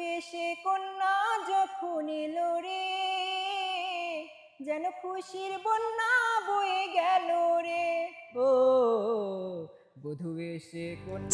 বেশে কন্যা যখন এলো রে যেন খুশির বন্যা বয়ে গেল রে। ও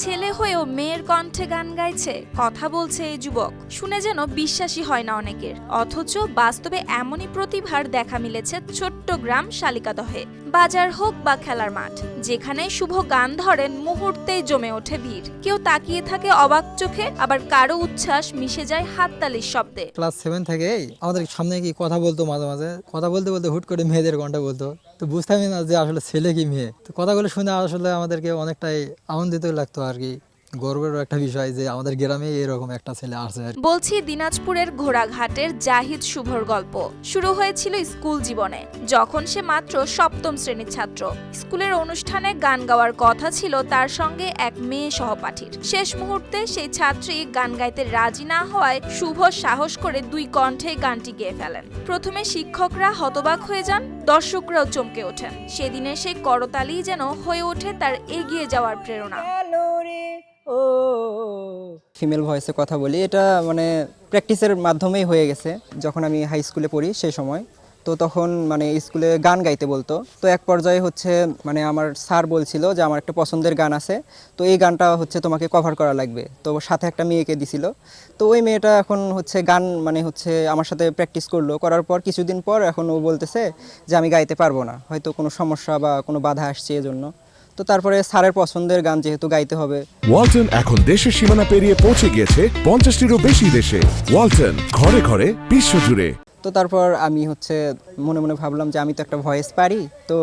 ছেলে হয়েও মেয়ের কণ্ঠে গান গাইছে, কথা বলছে এই যুবক। শুনে যেন বিশ্বাসী হয় না অনেকের। অথচ বাস্তবে এমনই প্রতিভার দেখা মিলেছে ছোট্ট গ্রাম শালিকাদহে। বাজার হোক বা খেলার মাঠ, যেখানে শুভ গান ধরেন, মুহূর্তেই জমে ওঠে ভিড়। কেউ তাকিয়ে থাকে অবাক চোখে, আবার কারও উচ্ছ্বাস মিশে যায় হাততালির শব্দে। ক্লাস সেভেন থেকে আমাদের সামনে কি কথা বলতো মাঝে মাঝে? কথা বলতে বলতে হুট করে মেয়েদের ঘণ্টা বলতো। তো বুঝতামই না যে আসলে ছেলে কি মেয়ে? তো কথাগুলো শুনে আসলে আমাদেরকে অনেকটাই আনন্দিত লাগতো আর কি। গর্বের একটা বিষয় যে আমাদের গ্রামে এরকম একটা ছেলে আসে বলছি দিনাজপুরের ঘোড়াঘাটের জাহিদ শুভর গল্প। শুরু হয়েছিল স্কুল জীবনে যখন সে মাত্র সপ্তম শ্রেণির ছাত্র। স্কুলের অনুষ্ঠানে গান গাওয়ার কথা ছিল তার সঙ্গে এক মেয়ে সহপাঠীর। শেষ মুহূর্তে সেই ছাত্রী গান গাইতে রাজি না হওয়ায় শুভ সাহস করে দুই কণ্ঠে গানটি গেয়ে ফেলেন। প্রথমে শিক্ষকরা হতবাক হয়ে যান দর্শকরাও চমকে ওঠেন। সেদিনের সেই করতালি যেন হয়ে ওঠে তার এগিয়ে যাওয়ার প্রেরণা। ও। ফিমেল ভয়েসে কথা বলি, এটা মানে প্র্যাকটিসের মাধ্যমেই হয়ে গেছে, যখন আমি হাই স্কুলে পড়ি সেই সময়। তো তখন মানে স্কুলে গান গাইতে বলতো। তো এক পর্যায়ে হচ্ছে মানে আমার স্যার বলছিল যে আমার একটা পছন্দের গান আছে, তো এই গানটা হচ্ছে তোমাকে কভার করা লাগবে। তো সাথে একটা মেয়েকে দিছিল। তো ওই মেয়েটা এখন হচ্ছে গান মানে হচ্ছে আমার সাথে প্র্যাকটিস করল। করার পর কিছুদিন পর এখন ও বলতেছে যে আমি গাইতে পারব না, হয়তো কোনো সমস্যা বা কোনো বাধা আসছে এজন্য। তো তারপরে স্যারের পছন্দের গান যেহেতু গাইতে হবে। ওয়ালটন এখন দেশের সীমানা পেরিয়ে পৌঁছে গিয়েছে পঞ্চাশটিরও বেশি দেশে। ওয়ালটন ঘরে ঘরে বিশ্বজুড়ে। তো তারপর আমি হচ্ছে মনে মনে ভাবলাম যে আমি তো একটা ভয়েস পারি তো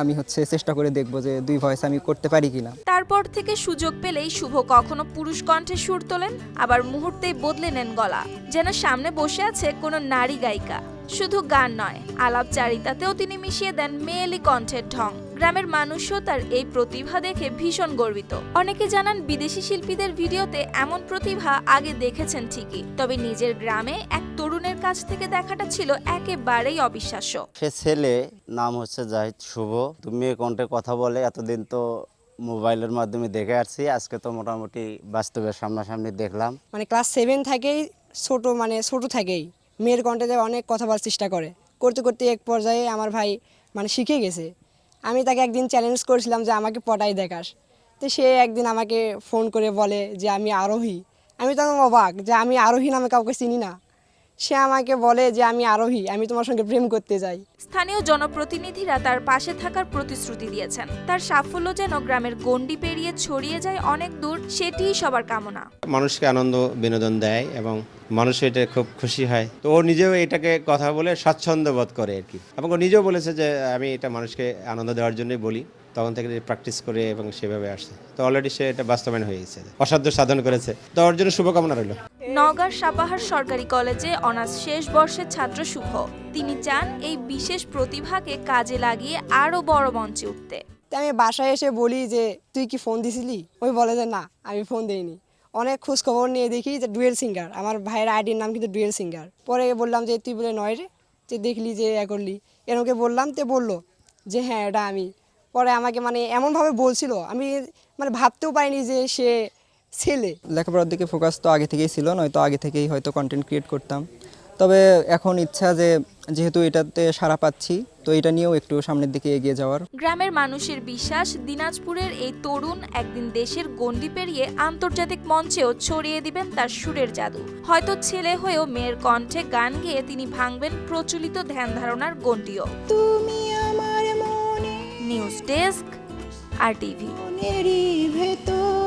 আমি হচ্ছে চেষ্টা করে দেখব যে দুই ভয়েস আমি করতে পারি কিনা। তারপর থেকে সুযোগ পেলেই শুভ কখনো পুরুষ কণ্ঠে সুর তোলেন আবার মুহূর্তেই বদলে নেন গলা যেন সামনে বসে আছে কোনো নারী গায়িকা। শুধু গান নয় আলাপচারিতাতেও তিনি মিশিয়ে দেন মেয়েলি কণ্ঠের ঢং। গ্রামের মানুষও তার এই প্রতিভা দেখে ভীষণ গর্বিত। অনেকে জানান বিদেশি শিল্পীদের ভিডিওতে এমন প্রতিভা আগে দেখেছেন ঠিকই তবে নিজের গ্রামে এক তরুণের কাছ থেকে দেখাটা ছিল একেবারেই অবিশ্বাস্য। সে ছেলে নাম হচ্ছে জাহিদ শুভ। তুমি কণ্ঠে কথা বলে এতদিন তো মোবাইলের মাধ্যমে দেখে আসছি আজকে তো মোটামুটি বাস্তবের সামনাসামনি দেখলাম। মানে ক্লাস সেভেন থেকেই ছোট মানে ছোট থেকেই মেয়ের কণ্ঠে অনেক কথা বলার চেষ্টা করে করতে করতে এক পর্যায়ে আমার ভাই মানে শিখে গেছে। আমি তাকে একদিন চ্যালেঞ্জ করেছিলাম যে আমাকে পটাই দেখাস। তো সে একদিন আমাকে ফোন করে বলে যে আমি আরোহী। আমি তখন অবাক যে আমি আরোহী নামে কাউকে চিনি না। সে আমাকে বলে যে আমি আরোহী আমি তোমার সঙ্গে প্রেম করতে যাই। স্থানীয় জনপ্রতিনিধিরা তার পাশে থাকার প্রতিশ্রুতি দিয়েছেন। তার সাফল্য যেন গ্রামের গণ্ডি পেরিয়ে ছড়িয়ে যায় অনেক দূর সেটিই সবার কামনা। মানুষকে আনন্দ বিনোদন দেয় এবং মানুষ এটা খুব খুশি হয়। তো ও নিজেও এটাকে কথা বলে স্বাচ্ছন্দ্য বোধ করে আর কি। এবং ও নিজেও বলেছে যে আমি এটা মানুষকে আনন্দ দেওয়ার জন্যই বলি। তখন থেকে প্র্যাকটিস করে এবং সেভাবে আসছে। তো অলরেডি সে এটা বাস্তবায়ন হয়ে গেছে। অসাধ্য সাধন করেছে। তো ওর জন্য শুভকামনা রইল। নওগাঁর সাপাহার সরকারি কলেজে অনার্স শেষ বর্ষের ছাত্র শুভ। তিনি চান এই বিশেষ প্রতিভাকে কাজে লাগিয়ে আরও বড় মঞ্চে উঠতে। আমি বাসায় এসে বলি যে, তুই কি ফোন দিছিলি? ওই বলে যে, না, আমি ফোন দিইনি। অনেক খোঁজ খবর নিয়ে দেখি যে, ডুয়েল সিঙ্গার। আমার ভাইয়ের আইডির নাম কিন্তু ডুয়েল সিঙ্গার। পরে বললাম যে, তুই বলে নয় রে যে দেখলি যে, এ করলি। এরমকে বললাম, তে বলল যে হ্যাঁ এটা আমি। পরে আমাকে মানে এমনভাবে বলছিল। আমি মানে ভাবতেও পারিনি যে, সে ছেলে। লেখাপড়ার দিকে ফোকাস তো আগে থেকেই ছিল নয়তো আগে থেকেই হয়তো কন্টেন্ট ক্রিয়েট করতাম। তবে এখন ইচ্ছা যে যেহেতু এটাতে সারা পাচ্ছি তো এটা নিয়েও একটু সামনের দিকে এগিয়ে যাওয়ার। গ্রামের মানুষের বিশ্বাস দিনাজপুরের এই তরুণ একদিন দেশের গণ্ডি পেরিয়ে আন্তর্জাতিক মঞ্চেও ছড়িয়ে দিবেন তার সুরের জাদু। হয়তো ছেলে হয়েও মেয়ের কণ্ঠে গান গেয়ে তিনি ভাঙবেন প্রচলিত ধ্যান ধারণার গণ্ডিও। তুমি আমার মনে নিউজ ডেস্ক আর টিভি ভেতর।